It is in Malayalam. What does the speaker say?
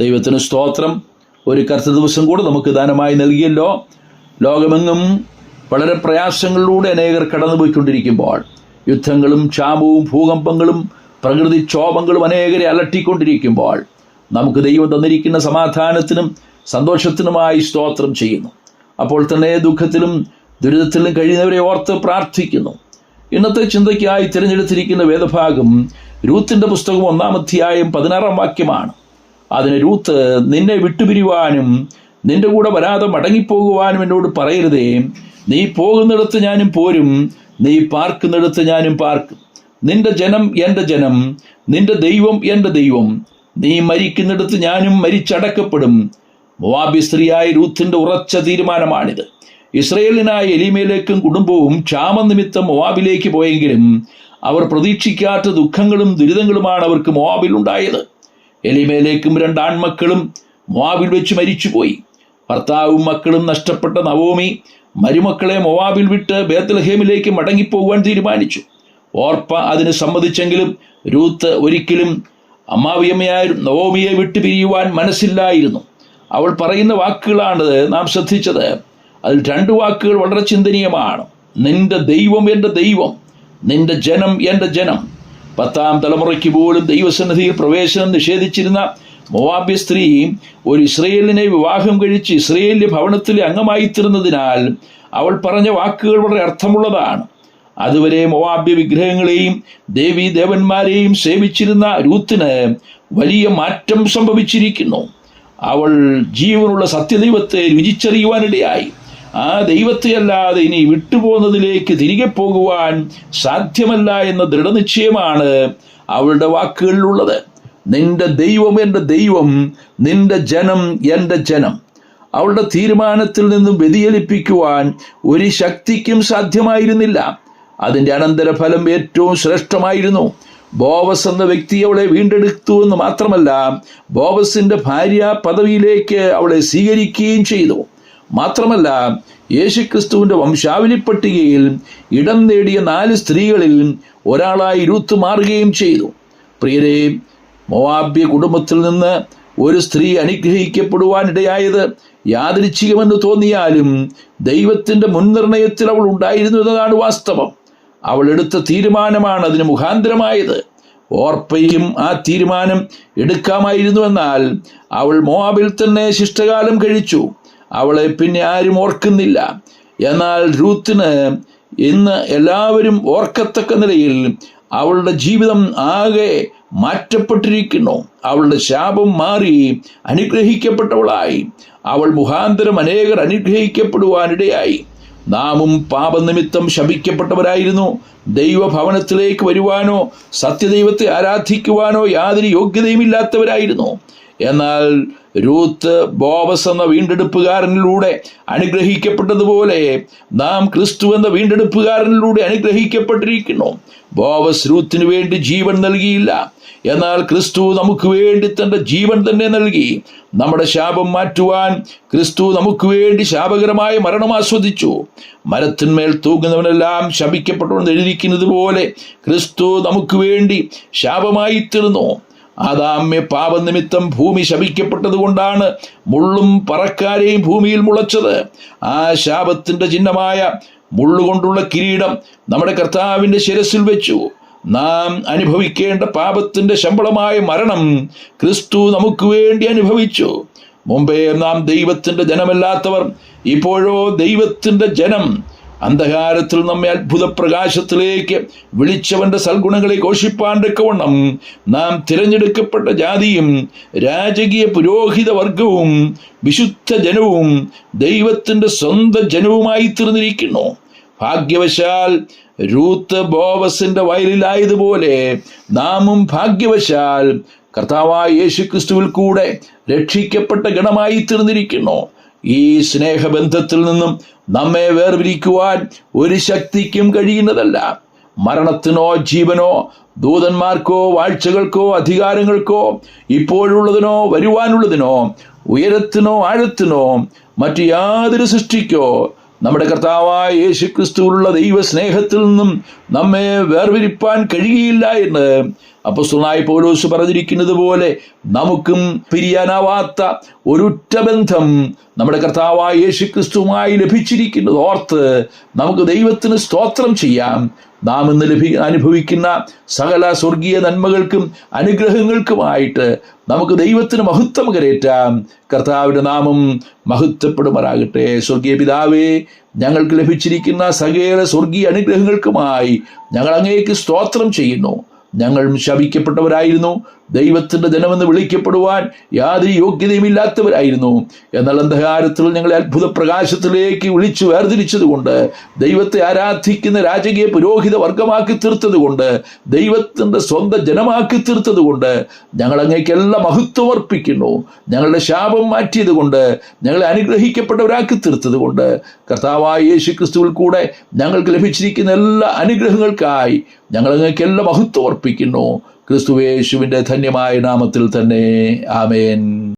ദൈവത്തിന് സ്തോത്രം. ഒരു കർത്ത ദിവസം കൂടെ നമുക്ക് ദാനമായി നൽകിയല്ലോ. ലോകമെങ്ങും വളരെ പ്രയാസങ്ങളിലൂടെ അനേകർ കടന്നുപോയിക്കൊണ്ടിരിക്കുമ്പോൾ യുദ്ധങ്ങളും ക്ഷാമവും ഭൂകമ്പങ്ങളും പ്രകൃതിക്ഷോഭങ്ങളും അനേകരെ അലട്ടിക്കൊണ്ടിരിക്കുമ്പോൾ നമുക്ക് ദൈവം തന്നിരിക്കുന്ന സമാധാനത്തിനും സന്തോഷത്തിനുമായി സ്തോത്രം ചെയ്യുന്നു. അപ്പോൾ തന്നെ ദുഃഖത്തിലും ദുരിതത്തിലും കഴിയുന്നവരെ ഓർത്ത് പ്രാർത്ഥിക്കുന്നു. ഇന്നത്തെ ചിന്തയ്ക്കായി തിരഞ്ഞെടുത്തിരിക്കുന്ന വേദഭാഗം രൂത്തിന്റെ പുസ്തകം ഒന്നാം അധ്യായം പതിനാറാം വാക്യമാണ്. അതിന് രൂത്ത് നിന്നെ വിട്ടുപിരിവാനും നിന്റെ കൂടെ വരാതെ മടങ്ങിപ്പോകുവാനും എന്നോട് പറയരുതേ. നീ പോകുന്നിടത്ത് ഞാനും പോരും. നീ പാർക്കുന്നിടത്ത് ഞാനും പാർക്കും. നിന്റെ ജനം എന്റെ ജനം. നിന്റെ ദൈവം എന്റെ ദൈവം. നീ മരിക്കുന്നിടത്ത് ഞാനും മരിച്ചടക്കപ്പെടും. മോവാബി സ്ത്രീയായ രൂത്തിന്റെ ഉറച്ച തീരുമാനമാണിത്. ഇസ്രയേലിനായ എലിമയിലേക്കും കുടുംബവും ക്ഷാമനിമിത്തം മോവാബിലേക്ക് പോയെങ്കിലും അവർ പ്രതീക്ഷിക്കാത്ത ദുഃഖങ്ങളും ദുരിതങ്ങളുമാണ് അവർക്ക് മോവാബിൽ ഉണ്ടായത്. എലിമേലേക്കും രണ്ടാൺമക്കളും മോവാബിൽ വെച്ച് മരിച്ചുപോയി. ഭർത്താവും മക്കളും നഷ്ടപ്പെട്ട നവോമി മരുമക്കളെ മൊവാബിൽ വിട്ട് ബേത്തൽഹേമിലേക്ക് മടങ്ങിപ്പോകുവാൻ തീരുമാനിച്ചു. ഓർപ്പ അതിന് സമ്മതിച്ചെങ്കിലും രൂത്ത് ഒരിക്കലും അമ്മാവിയമ്മയായ നവോമിയെ വിട്ടു പിരിയുവാൻ മനസ്സില്ലായിരുന്നു. അവൾ പറയുന്ന വാക്കുകളാണ് നാം ശ്രദ്ധിച്ചത്. അതിൽ രണ്ട് വാക്കുകൾ വളരെ ചിന്തനീയമാണ്. നിന്റെ ദൈവം എന്റെ ദൈവം നിന്റെ ജനം എന്റെ ജനം. പത്താം തലമുറയ്ക്ക് പോലും ദൈവസന്നിധിയിൽ പ്രവേശനം നിഷേധിച്ചിരുന്ന മൊവാബ്യ സ്ത്രീ ഒരു ഇസ്രയേലിനെ വിവാഹം കഴിച്ച് ഇസ്രയേലിന്റെ ഭവനത്തിലെ അംഗമായിത്തീർന്നതിനാൽ അവൾ പറഞ്ഞ വാക്കുകൾ വളരെ അർത്ഥമുള്ളതാണ്. അതുവരെ മൊവാബ്യ വിഗ്രഹങ്ങളെയും ദേവി ദേവന്മാരെയും സേവിച്ചിരുന്ന രൂത്തിന് വലിയ മാറ്റം സംഭവിച്ചിരിക്കുന്നു. അവൾ ജീവനുള്ള സത്യദൈവത്തെ രുചിച്ചറിയുവാനിടയായി. ആ ദൈവത്തെ അല്ലാതെ ഇനി വിട്ടുപോകുന്നതിലേക്ക് തിരികെ പോകുവാൻ സാധ്യമല്ല എന്ന ദൃഢനിശ്ചയമാണ് അവളുടെ വാക്കുകളിലുള്ളത്. നിന്റെ ദൈവം എന്റെ ദൈവം നിന്റെ ജനം എന്റെ ജനം. അവളുടെ തീരുമാനത്തിൽ നിന്നും വ്യതിചലിപ്പിക്കുവാൻ ഒരു ശക്തിക്കും സാധ്യമായിരുന്നില്ല. അതിന്റെ അനന്തരഫലം ഏറ്റവും ശ്രേഷ്ഠമായിരുന്നു. ബോവസ് എന്ന വ്യക്തി അവളെ വീണ്ടെടുത്തു എന്ന് മാത്രമല്ല ബോവസിന്റെ ഭാര്യ പദവിയിലേക്ക് അവളെ സ്വീകരിക്കുകയും ചെയ്തു. മാത്രമല്ല യേശുക്രിസ്തുവിന്റെ വംശാവലി പട്ടികയിൽ ഇടം നേടിയ നാല് സ്ത്രീകളിൽ ഒരാളായി രൂത്ത് മാറുകയും ചെയ്തു. പ്രിയരെ മൊവാബ്യ കുടുംബത്തിൽ നിന്ന് ഒരു സ്ത്രീ അനുഗ്രഹിക്കപ്പെടുവാനിടയായത് യാദൃച്ഛികമെന്ന് തോന്നിയാലും ദൈവത്തിന്റെ മുൻനിർണയത്തിൽ അവൾ ഉണ്ടായിരുന്നു എന്നതാണ് വാസ്തവം. അവൾ എടുത്ത തീരുമാനമാണ് അതിന് മുഖാന്തരമായത്. ഓർപ്പയും ആ തീരുമാനം എടുക്കാമായിരുന്നു എന്നാൽ അവൾ മോവാബിൽ തന്നെ ശിഷ്ടകാലം കഴിച്ചു. അവളെ പിന്നെ ആരും ഓർക്കുന്നില്ല. എന്നാൽ രൂത്തിന് ഇന്ന് എല്ലാവരും ഓർക്കത്തക്ക നിലയിൽ അവളുടെ ജീവിതം ആകെ മാറ്റപ്പെട്ടിരിക്കുന്നു. അവളുടെ ശാപം മാറി അനുഗ്രഹിക്കപ്പെട്ടവളായി. അവൾ മുഖാന്തരം അനേകർ അനുഗ്രഹിക്കപ്പെടുവാനിടയായി. നാമും പാപനിമിത്തം ശപിക്കപ്പെട്ടവരായിരുന്നു. ദൈവഭവനത്തിലേക്ക് വരുവാനോ സത്യദൈവത്തെ ആരാധിക്കുവാനോ യാതൊരു യോഗ്യതയുമില്ലാത്തവരായിരുന്നു. എന്നാൽ രൂത്ത് ബോബസ് എന്ന വീണ്ടെടുപ്പുകാരനിലൂടെ അനുഗ്രഹിക്കപ്പെട്ടതുപോലെ നാം ക്രിസ്തു എന്ന വീണ്ടെടുപ്പുകാരനിലൂടെ അനുഗ്രഹിക്കപ്പെട്ടിരിക്കുന്നു. ബോബസ് രൂത്തിനു വേണ്ടി ജീവൻ നൽകിയില്ല. എന്നാൽ ക്രിസ്തു നമുക്ക് വേണ്ടി തന്റെ ജീവൻ തന്നെ നൽകി. നമ്മുടെ ശാപം മാറ്റുവാൻ ക്രിസ്തു നമുക്ക് വേണ്ടി ശാപകരമായ മരണം ആസ്വദിച്ചു. മരത്തിന്മേൽ തൂങ്ങുന്നവനെല്ലാം ശപിക്കപ്പെട്ടവൻ എഴുതിക്കുന്നത് പോലെ ക്രിസ്തു നമുക്ക് വേണ്ടി ശാപമായി തീർന്നു. ആദാമ്യ പാപനിമിത്തം ഭൂമി ശപിക്കപ്പെട്ടതുകൊണ്ടാണ് മുള്ളും പറക്കാരെയും ഭൂമിയിൽ മുളച്ചത്. ആ ശാപത്തിന്റെ ചിഹ്നമായ മുള്ളുകൊണ്ടുള്ള കിരീടം നമ്മുടെ കർത്താവിന്റെ ശിരസിൽ വെച്ചു. നാം അനുഭവിക്കേണ്ട പാപത്തിന്റെ ശമ്പളമായ മരണം ക്രിസ്തു നമുക്ക് വേണ്ടി അനുഭവിച്ചു. മുമ്പേ നാം ദൈവത്തിന്റെ ജനമല്ലാത്തവർ ഇപ്പോഴോ ദൈവത്തിന്റെ ജനം അന്ധകാരത്തിൽ നമ്മെ അത്ഭുത പ്രകാശത്തിലേക്ക് വിളിച്ചവന്റെ സൽഗുണങ്ങളെ ഘോഷിപ്പാണ്ടക്കവണ്ണം നാം തിരഞ്ഞെടുക്കപ്പെട്ട ജാതിയും രാജകീയ പുരോഹിത വർഗവും വിശുദ്ധ ജനവും ദൈവത്തിന്റെ സ്വന്തം ജനവുമായി തീർന്നിരിക്കുന്നു ഭാഗ്യവശാൽ രൂത്ത് ബോവസിന്റെ വയലിലായതുപോലെ നാമും ഭാഗ്യവശാൽ കർത്താവായ യേശുക്രിസ്തുവിൽ കൂടെ രക്ഷിക്കപ്പെട്ട ഗണമായി തീർന്നിരിക്കുന്നു ഈ സ്നേഹബന്ധത്തിൽ നിന്നും നമ്മെ വേർപിരിക്കുവാൻ ഒരു ശക്തിക്കും കഴിയുന്നതല്ല. മരണത്തിനോ ജീവനോ ദൂതന്മാർക്കോ വാഴ്ചകൾക്കോ അധികാരങ്ങൾക്കോ ഇപ്പോഴുള്ളതിനോ വരുവാനുള്ളതിനോ ഉയരത്തിനോ ആഴത്തിനോ മറ്റു യാതൊരു സൃഷ്ടിക്കോ നമ്മുടെ കർത്താവായ യേശു ക്രിസ്തുവിലുള്ള ദൈവ സ്നേഹത്തിൽ നിന്നും നമ്മെ വേർപിരിപ്പാൻ കഴിയുകയില്ല എന്ന് അപ്പസ്തുനായി പൗലോസ് പറഞ്ഞിരിക്കുന്നത് പോലെ നമുക്കും പിരിയാനാവാത്ത ഒരുറ്റ ബന്ധം നമ്മുടെ കർത്താവായ യേശു ക്രിസ്തുവുമായി ലഭിച്ചിരിക്കുന്നത്. ഓർത്ത് നമുക്ക് ദൈവത്തിന് സ്തോത്രം ചെയ്യാം. നാം ഇന്ന് ലഭി അനുഭവിക്കുന്ന സകല സ്വർഗീയ നന്മകൾക്കും അനുഗ്രഹങ്ങൾക്കുമായിട്ട് നമുക്ക് ദൈവത്തിന് മഹത്വം കരേറ്റാം. കർത്താവിന്റെ നാമം മഹത്വപ്പെടുമാറാകട്ടെ. സ്വർഗീയ പിതാവേ ഞങ്ങൾക്ക് ലഭിച്ചിരിക്കുന്ന സകല സ്വർഗീയ അനുഗ്രഹങ്ങൾക്കുമായി ഞങ്ങൾ അങ്ങേക്ക് സ്തോത്രം ചെയ്യുന്നു. ഞങ്ങൾ ശപിക്കപ്പെട്ടവരായിരുന്നു. ദൈവത്തിന്റെ ജനമെന്ന് വിളിക്കപ്പെടുവാൻ യാതൊരു യോഗ്യതയുമില്ലാത്തവരായിരുന്നു എന്നാൽ അന്ധകാരത്തിൽ ഞങ്ങളെ അത്ഭുത പ്രകാശത്തിലേക്ക് വിളിച്ചു വേർതിരിച്ചതുകൊണ്ട് ദൈവത്തെ ആരാധിക്കുന്ന രാജകീയ പുരോഹിത വർഗമാക്കി തീർത്തതുകൊണ്ട് ദൈവത്തിന്റെ സ്വന്തം ജനമാക്കി തീർത്തതുകൊണ്ട് ഞങ്ങൾ അങ്ങേക്കെല്ലാം മഹത്വം അർപ്പിക്കുന്നു. ഞങ്ങളുടെ ശാപം മാറ്റിയത് കൊണ്ട് ഞങ്ങളെ അനുഗ്രഹിക്കപ്പെട്ടവരാക്കി തീർത്തത് കൊണ്ട് കർത്താവായ യേശു ക്രിസ്തുവിൽ കൂടെ ഞങ്ങൾക്ക് ലഭിച്ചിരിക്കുന്ന എല്ലാ അനുഗ്രഹങ്ങൾക്കായി ഞങ്ങൾ അങ്ങേക്കെല്ലാം മഹത്വം അർപ്പിക്കുന്നു. ക്രിസ്തുവേശുവിന്റെ ധന്യമായ നാമത്തിൽ തന്നെ. ആമേൻ.